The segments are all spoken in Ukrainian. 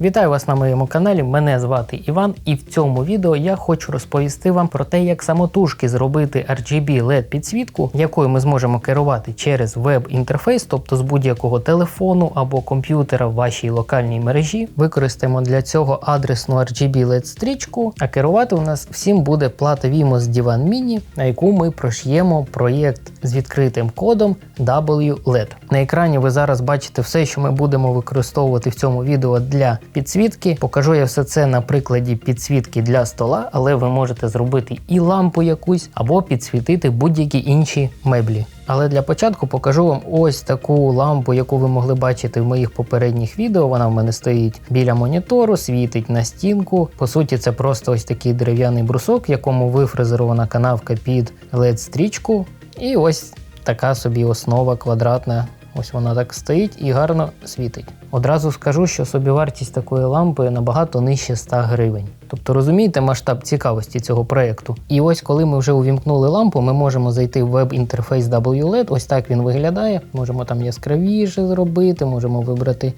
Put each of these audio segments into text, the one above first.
Вітаю вас на моєму каналі. Мене звати Іван, і в цьому відео я хочу розповісти вам про те, як самотужки зробити RGB LED підсвітку, якою ми зможемо керувати через веб-інтерфейс, тобто з будь-якого телефону або комп'ютера в вашій локальній мережі. Використаємо для цього адресну RGB LED стрічку, а керувати у нас всім буде плата Vimos Divan Mini, на яку ми прош'ємо проєкт з відкритим кодом WLED. На екрані ви зараз бачите все, що ми будемо використовувати в цьому відео для підсвітки. Покажу я все це на прикладі підсвітки для стола, але ви можете зробити і лампу якусь, або підсвітити будь-які інші меблі. Але для початку покажу вам ось таку лампу, яку ви могли бачити в моїх попередніх відео. Вона в мене стоїть біля монітору, світить на стінку. По суті, це просто ось такий дерев'яний брусок, якому вифрезерована канавка під led стрічку. І ось така собі основа квадратна. Ось вона так стоїть і гарно світить. Одразу скажу, що собівартість такої лампи набагато нижче 100 гривень. Тобто розумієте масштаб цікавості цього проєкту. І ось коли ми вже увімкнули лампу, ми можемо зайти в веб-інтерфейс WLED. Ось так він виглядає. Можемо там яскравіше зробити, можемо вибрати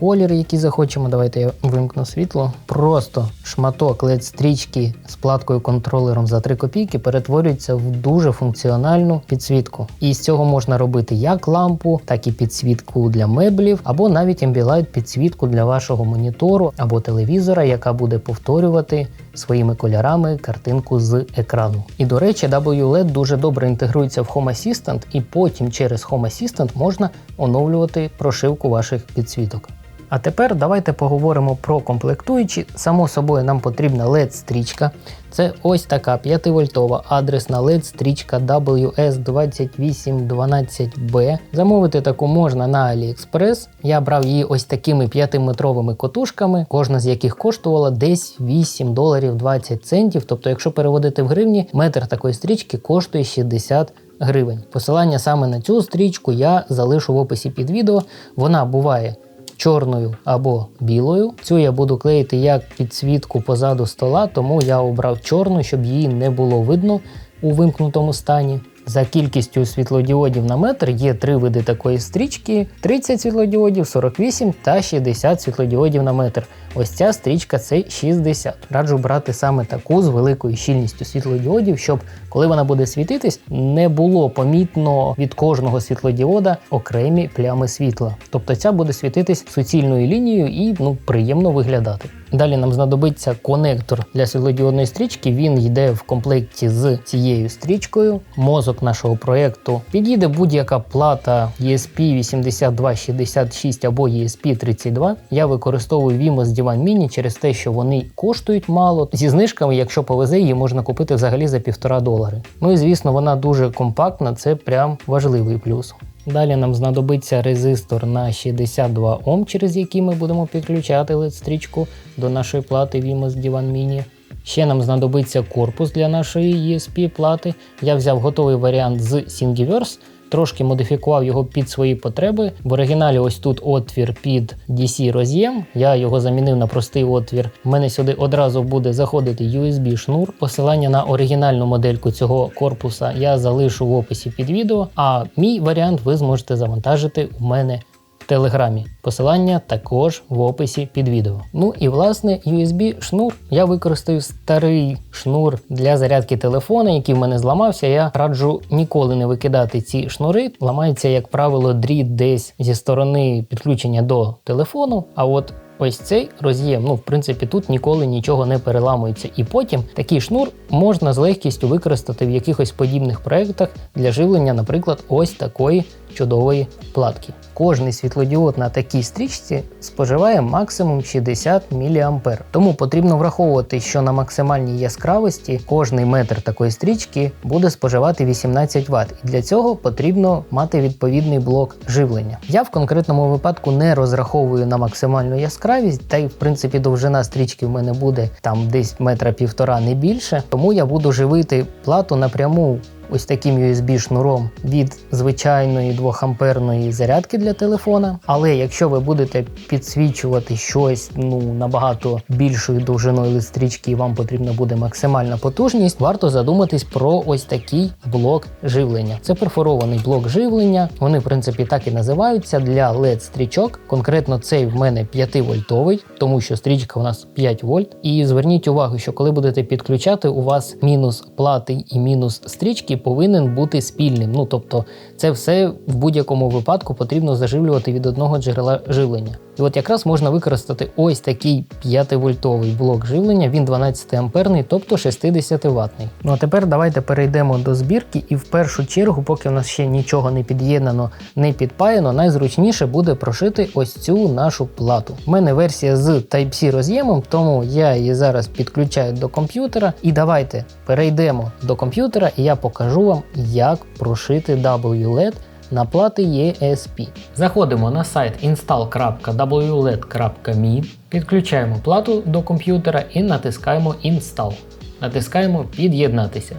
колір, який захочемо. Давайте я вимкну світло. Просто шматок led стрічки з платкою контролером за 3 копійки перетворюється в дуже функціональну підсвітку. І з цього можна робити як лампу, так і підсвітку для меблів, або навіть Ambilight підсвітку для вашого монітору або телевізора, яка буде повторювати своїми кольорами картинку з екрану. І до речі, WLED дуже добре інтегрується в Home Assistant, і потім через Home Assistant можна оновлювати прошивку ваших підсвіток. А тепер давайте поговоримо про комплектуючі. Само собою нам потрібна LED-стрічка. Це ось така 5-вольтова адресна LED-стрічка WS2812B. Замовити таку можна на AliExpress. Я брав її ось такими 5-метровими котушками, кожна з яких коштувала десь 8 доларів 20 центів. Тобто, якщо переводити в гривні, метр такої стрічки коштує 60 гривень. Посилання саме на цю стрічку я залишу в описі під відео. Вона буває чорною або білою. Цю я буду клеїти як підсвітку позаду стола, тому я обрав чорну, щоб її не було видно у вимкнутому стані. За кількістю світлодіодів на метр є три види такої стрічки: 30 світлодіодів, 48 та 60 світлодіодів на метр. Ось ця стрічка це 60. Раджу брати саме таку з великою щільністю світлодіодів, щоб коли вона буде світитись, не було помітно від кожного світлодіода окремі плями світла. Тобто ця буде світитись суцільною лінією і ну приємно виглядати. Далі нам знадобиться конектор для світлодіодної стрічки. Він йде в комплекті з цією стрічкою. Мозок нашого проєкту підійде будь-яка плата ESP 8266 або ESP 32. Я використовую Vimos Divan Mini через те, що вони коштують мало. Зі знижками, якщо повезе, її можна купити взагалі за півтора долари. Ну і звісно, вона дуже компактна, це прям важливий плюс. Далі нам знадобиться резистор на 62 Ом, через який ми будемо підключати LED-стрічку до нашої плати Vimos Divan Mini. Ще нам знадобиться корпус для нашої ESP плати. Я взяв готовий варіант з Thingiverse, трошки модифікував його під свої потреби. В оригіналі ось тут отвір під DC роз'єм. Я його замінив на простий отвір. У мене сюди одразу буде заходити USB-шнур. Посилання на оригінальну модельку цього корпуса я залишу в описі під відео. А мій варіант ви зможете завантажити у мене телеграмі. Посилання також в описі під відео. Ну і власне USB шнур. Я використаю старий шнур для зарядки телефона, який в мене зламався. Я раджу ніколи не викидати ці шнури. Ламається, як правило, дріт десь зі сторони підключення до телефону. А от Ось цей роз'єм, ну в принципі, тут ніколи нічого не переламується. І потім такий шнур можна з легкістю використати в якихось подібних проєктах для живлення, наприклад, ось такої чудової платки. Кожний світлодіод на такій стрічці споживає максимум 60 мА. Тому потрібно враховувати, що на максимальній яскравості кожний метр такої стрічки буде споживати 18 Вт. І для цього потрібно мати відповідний блок живлення. Я в конкретному випадку не розраховую на максимальну яскравість, та й в принципі довжина стрічки в мене буде там десь метра півтора не більше. Тому я буду живити плату напряму ось таким USB-шнуром від звичайної 2-амперної зарядки для телефона. Але якщо ви будете підсвічувати щось ну набагато більшою довжиною стрічки, і вам потрібна буде максимальна потужність, варто задуматись про ось такий блок живлення. Це перфорований блок живлення. Вони, в принципі, так і називаються для led стрічок. Конкретно цей в мене 5 вольтовий, тому що стрічка у нас 5 вольт. І зверніть увагу, що коли будете підключати, у вас мінус плати і мінус стрічки повинен бути спільним. Ну тобто, це все в будь-якому випадку потрібно заживлювати від одного джерела живлення. І от якраз можна використати ось такий 5-вольтовий блок живлення, він 12 амперний, тобто 60 ватний. Ну а тепер давайте перейдемо до збірки, і в першу чергу, поки в нас ще нічого не під'єднано, не підпаяно, найзручніше буде прошити ось цю нашу плату. У мене версія з Type-C роз'ємом, тому я її зараз підключаю до комп'ютера. І давайте перейдемо до комп'ютера, і я покажу вам, як прошити WLED на плати ESP. Заходимо на сайт install.wled.me, підключаємо плату до комп'ютера і натискаємо Install. Натискаємо Під'єднатися.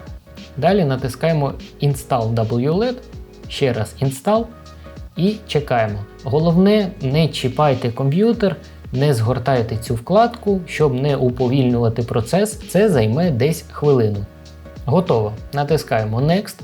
Далі натискаємо Install WLED, ще раз Install і чекаємо. Головне, не чіпайте комп'ютер, не згортайте цю вкладку, щоб не уповільнювати процес, це займе десь хвилину. Готово. Натискаємо Next.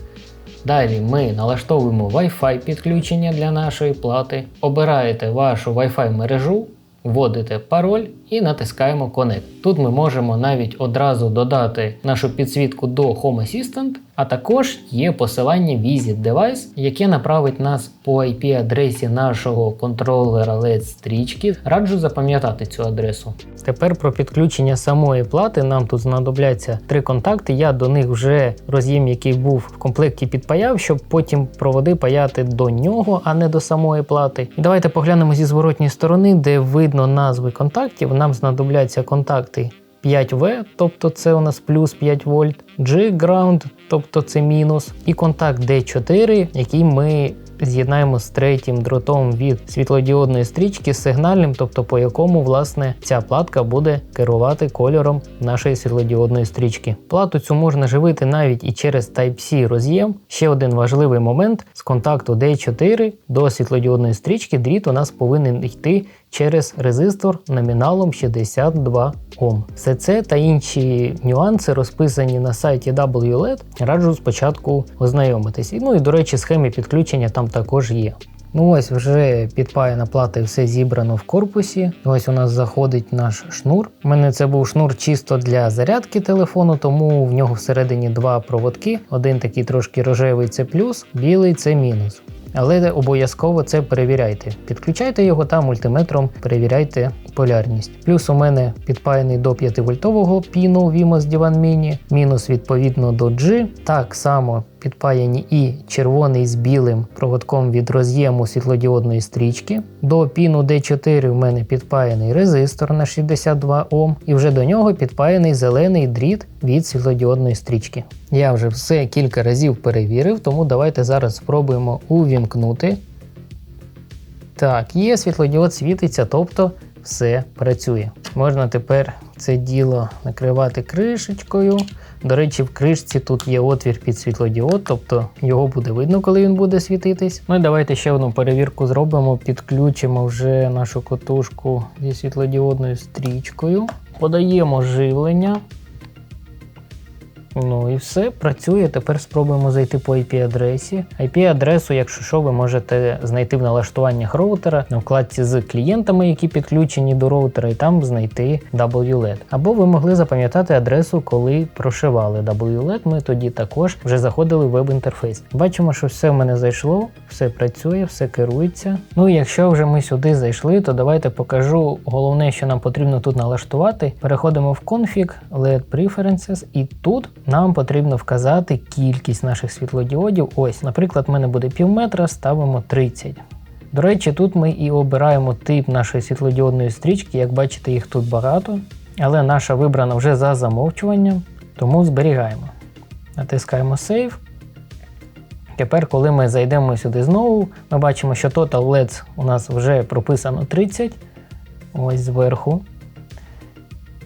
Далі ми налаштовуємо Wi-Fi підключення для нашої плати, обираєте вашу Wi-Fi мережу, вводите пароль і натискаємо Connect. Тут ми можемо навіть одразу додати нашу підсвітку до Home Assistant, а також є посилання Visit Device, яке направить нас по IP-адресі нашого контролера LED стрічки. Раджу запам'ятати цю адресу. Тепер про підключення самої плати. Нам тут знадобляться три контакти. Я до них вже роз'єм, який був в комплекті, підпаяв, щоб потім проводи паяти до нього, а не до самої плати. І давайте поглянемо зі зворотньої сторони, де видно назви контактів. Нам знадобляться контакти 5В, тобто це у нас плюс 5 вольт, G-Ground, тобто це мінус, і контакт D4, який ми з'єднаємо з третім дротом від світлодіодної стрічки з сигнальним, тобто по якому власне ця платка буде керувати кольором нашої світлодіодної стрічки. Плату цю можна живити навіть і через Type-C роз'єм. Ще один важливий момент: з контакту D4 до світлодіодної стрічки дріт у нас повинен йти через резистор номіналом 62 Ом. Все це та інші нюанси розписані на сайті WLED. Раджу спочатку ознайомитись. Ну і до речі, схеми підключення там також є. Ну ось вже підпаяна плата і все зібрано в корпусі. Ось у нас заходить наш шнур. У мене це був шнур чисто для зарядки телефону, тому в нього всередині два проводки. Один такий трошки рожевий це плюс, білий це мінус. Але обов'язково це перевіряйте. Підключайте його та мультиметром перевіряйте полярність. Плюс у мене підпаяний до 5 вольтового піну Vimos Divan Mini, мінус відповідно до G. Так само підпаяні і червоний з білим проводком від роз'єму світлодіодної стрічки. До піну D4 у мене підпаяний резистор на 62 Ом, і вже до нього підпаяний зелений дріт від світлодіодної стрічки. Я вже все кілька разів перевірив, тому давайте зараз спробуємо увімкнути. Так, є світлодіод світиться, тобто все працює. Можна тепер це діло накривати кришечкою. До речі, в кришці тут є отвір під світлодіод, тобто його буде видно, коли він буде світитись. Ну і давайте ще одну перевірку зробимо. Підключимо вже нашу котушку зі світлодіодною стрічкою. Подаємо живлення. Ну і все, працює. Тепер спробуємо зайти по IP-адресі. IP-адресу, якщо що, ви можете знайти в налаштуваннях роутера на вкладці з клієнтами, які підключені до роутера, і там знайти WLED. Або ви могли запам'ятати адресу, коли прошивали WLED. Ми тоді також вже заходили в веб-інтерфейс. Бачимо, що все в мене зайшло, все працює, все керується. Ну якщо вже ми сюди зайшли, то давайте покажу головне, що нам потрібно тут налаштувати. Переходимо в Config, LED Preferences, і тут нам потрібно вказати кількість наших світлодіодів. Ось, наприклад, в мене буде пів метра, ставимо 30. До речі, тут ми і обираємо тип нашої світлодіодної стрічки, як бачите, їх тут багато. Але наша вибрана вже за замовчуванням, тому зберігаємо. Натискаємо Save. Тепер, коли ми зайдемо сюди знову, ми бачимо, що Total LEDs у нас вже прописано 30. Ось зверху.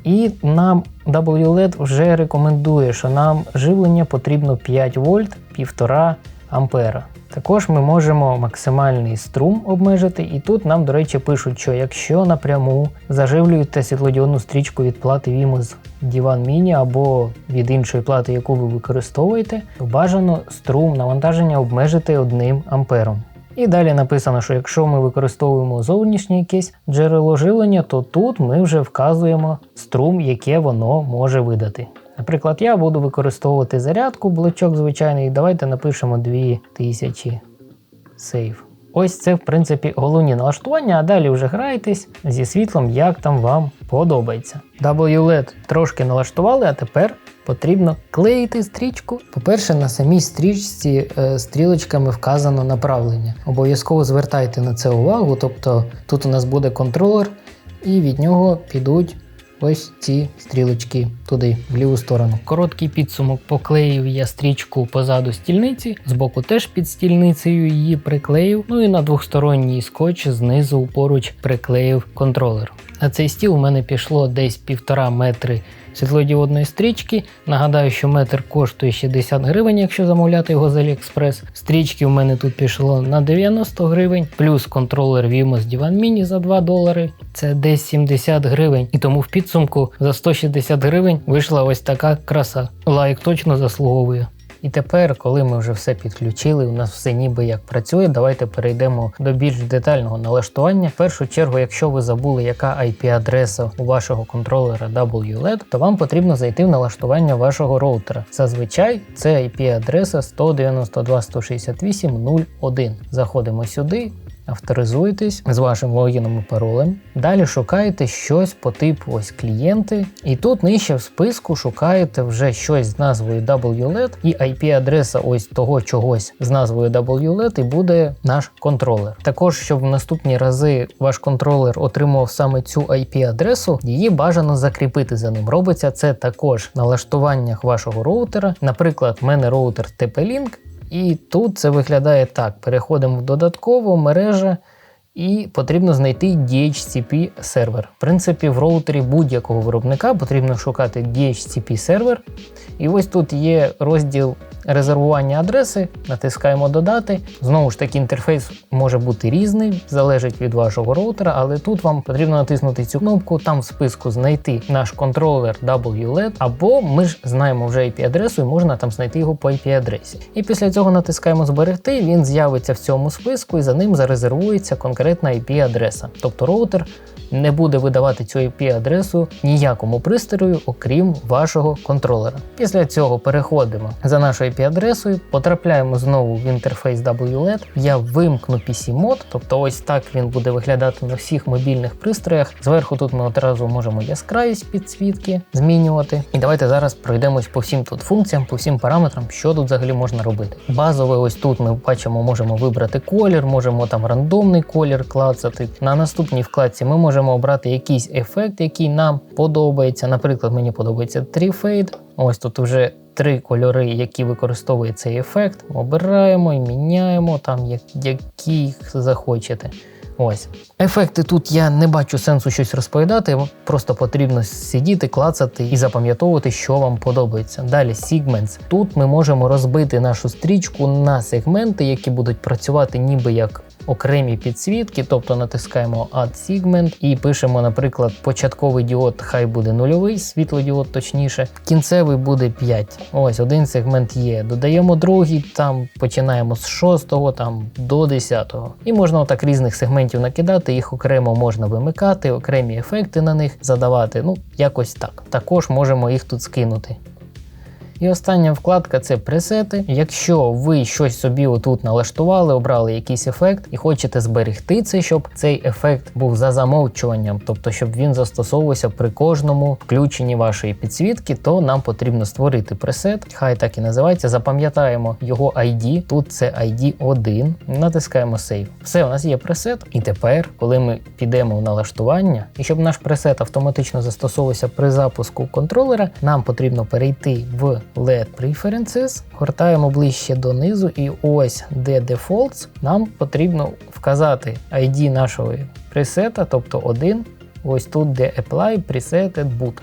І нам WLED вже рекомендує, що нам живлення потрібно 5 вольт 1,5 ампера. Також ми можемо максимальний струм обмежити, і тут нам, до речі, пишуть, що якщо напряму заживлюєте світлодіодну стрічку від плати Vimo з Divan Mini або від іншої плати, яку ви використовуєте, то бажано струм навантаження обмежити 1 ампером. І далі написано, що якщо ми використовуємо зовнішнє якесь джерело живлення, то тут ми вже вказуємо струм, яке воно може видати. Наприклад, я буду використовувати зарядку, блочок звичайний, давайте напишемо 2000 сейв. Ось це, в принципі, головні налаштування, а далі вже грайтесь зі світлом, як там вам подобається. WLED трошки налаштували, а тепер потрібно клеїти стрічку. По-перше, на самій стрічці е, стрілочками вказано направлення. Обов'язково звертайте на це увагу, тобто тут у нас буде контролер, і від нього підуть ось ці стрілочки туди, в ліву сторону. Короткий підсумок поклеїв я стрічку позаду стільниці, збоку теж під стільницею її приклеїв. Ну і на двохсторонній скотч знизу поруч приклеїв контролер. На цей стіл у мене пішло десь півтора метри світлодіодної стрічки. Нагадаю, що метр коштує 60 гривень, якщо замовляти його з AliExpress. Стрічки у мене тут пішло на 90 гривень, плюс контролер Vimo Divan Mini за 2 долари. Це десь 70 гривень. І тому в підсумку за 160 гривень вийшла ось така краса. Лайк точно заслуговує. І тепер, коли ми вже все підключили, у нас все ніби як працює, давайте перейдемо до більш детального налаштування. В першу чергу, якщо ви забули, яка IP-адреса у вашого контролера WLED, то вам потрібно зайти в налаштування вашого роутера. Зазвичай це IP-адреса 192.168.0.1. Заходимо сюди, авторизуєтесь з вашим логіном і паролем. Далі шукаєте щось по типу ось клієнти. І тут нижче в списку шукаєте вже щось з назвою WLED і IP-адреса ось того чогось з назвою WLED і буде наш контролер. Також, щоб в наступні рази ваш контролер отримував саме цю IP-адресу, її бажано закріпити за ним. Робиться це також на налаштуваннях вашого роутера. Наприклад, в мене роутер TP-Link, і тут це виглядає так: переходимо в додаткову мережа. І потрібно знайти DHCP сервер. В принципі, в роутері будь-якого виробника потрібно шукати DHCP сервер. І ось тут є розділ резервування адреси, натискаємо Додати. Знову ж таки, інтерфейс може бути різний, залежить від вашого роутера, але тут вам потрібно натиснути цю кнопку, там в списку знайти наш контролер WLED, або ми ж знаємо вже IP-адресу і можна там знайти його по IP-адресі. І після цього натискаємо Зберегти, він з'явиться в цьому списку і за ним зарезервується конкретна IP-адреса. Тобто роутер не буде видавати цю IP-адресу ніякому пристрою, окрім вашого контролера. Після цього переходимо за нашою IP-адресою, потрапляємо знову в інтерфейс WLED. Я вимкну PC-мод, тобто ось так він буде виглядати на всіх мобільних пристроях. Зверху тут ми одразу можемо яскравість підсвітки змінювати. І давайте зараз пройдемось по всім тут функціям, по всім параметрам, що тут взагалі можна робити. Базове, ось тут ми бачимо, можемо вибрати колір, можемо там рандомний колір клацати. На наступній вкладці ми можемо обрати якийсь ефект, який нам подобається. Наприклад, мені подобається Tree Fade. Ось тут вже три кольори, які використовує цей ефект. Обираємо і міняємо там, як, які захочете. Ось. Ефекти тут я не бачу сенсу щось розповідати, просто потрібно сидіти, клацати і запам'ятовувати, що вам подобається. Далі Segments. Тут ми можемо розбити нашу стрічку на сегменти, які будуть працювати ніби як окремі підсвітки, тобто натискаємо Add Segment і пишемо, наприклад, початковий діод, хай буде нульовий, світлодіод точніше, кінцевий буде 5. Ось один сегмент є. Додаємо другий, там починаємо з 6 там до 10. І можна отак різних сегментів накидати, їх окремо можна вимикати, окремі ефекти на них задавати. Ну, якось так. Також можемо їх тут скинути. І остання вкладка це пресети. Якщо ви щось собі отут налаштували, обрали якийсь ефект і хочете зберегти це, щоб цей ефект був за замовчуванням, тобто щоб він застосовувався при кожному включенні вашої підсвітки, то нам потрібно створити пресет. Хай так і називається. Запам'ятаємо його ID. Тут це ID 1. Натискаємо Save. Все, у нас є пресет. І тепер, коли ми підемо в налаштування, і щоб наш пресет автоматично застосовувався при запуску контролера, нам потрібно перейти в LED Preferences, гортаємо ближче донизу, і ось де Defaults, нам потрібно вказати ID нашого пресета, тобто один. Ось тут, де Apply Preset Boot.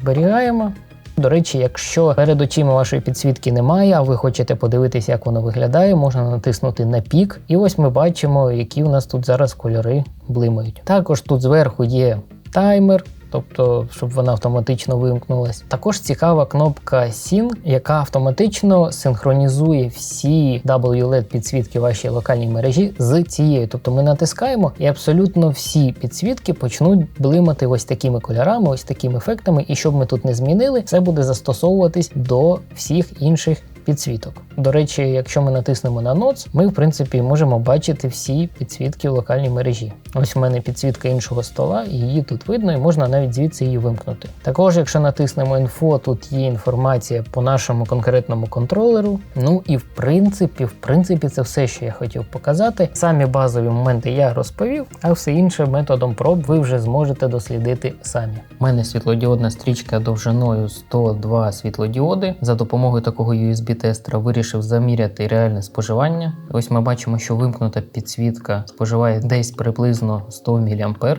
Зберігаємо. До речі, якщо перед очима вашої підсвітки немає, а ви хочете подивитися, як воно виглядає, можна натиснути на пік. І ось ми бачимо, які у нас тут зараз кольори блимають. Також тут зверху є таймер. Тобто, щоб вона автоматично вимкнулась. Також цікава кнопка Sync, яка автоматично синхронізує всі WLED підсвітки вашій локальній мережі з цією. Тобто ми натискаємо, і абсолютно всі підсвітки почнуть блимати ось такими кольорами, ось такими ефектами. І щоб ми тут не змінили, це буде застосовуватись до всіх інших підсвіток. До речі, якщо ми натиснемо на Notes, ми в принципі можемо бачити всі підсвітки в локальній мережі. Ось у мене підсвітка іншого стола, її тут видно, і можна навіть звідси її вимкнути. Також, якщо натиснемо інфо, тут є інформація по нашому конкретному контролеру. Ну і в принципі, в принципі, це все, що я хотів показати. Самі базові моменти я розповів, а все інше методом проб ви вже зможете дослідити самі. У мене світлодіодна стрічка довжиною 102 світлодіоди. За допомогою такого USB-тестера вирішив заміряти реальне споживання. Ось ми бачимо, що вимкнута підсвітка споживає десь приблизно 100 мА.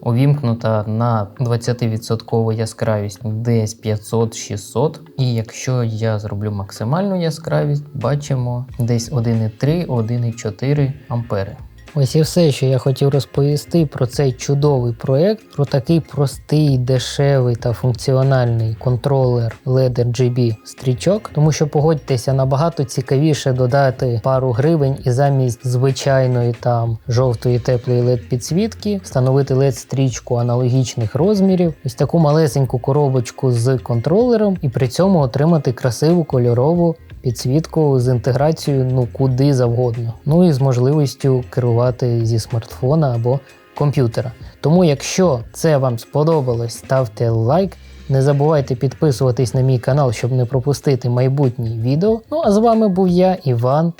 Увімкнута на 20% яскравість десь 500-600. І якщо я зроблю максимальну яскравість, бачимо десь 1,3-1,4 ампери. Ось і все, що я хотів розповісти про цей чудовий проект, про такий простий, дешевий та функціональний контролер LED RGB стрічок. Тому що погодьтеся, набагато цікавіше додати пару гривень і замість звичайної там жовтої теплої LED підсвітки встановити LED стрічку аналогічних розмірів, ось таку малесеньку коробочку з контролером, і при цьому отримати красиву кольорову підсвітку з інтеграцією ну куди завгодно. Ну і з можливістю керувати зі смартфона або комп'ютера. Тому, якщо це вам сподобалось, ставте лайк. Не забувайте підписуватись на мій канал, щоб не пропустити майбутні відео. Ну а з вами був я, Іван.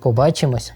Побачимось!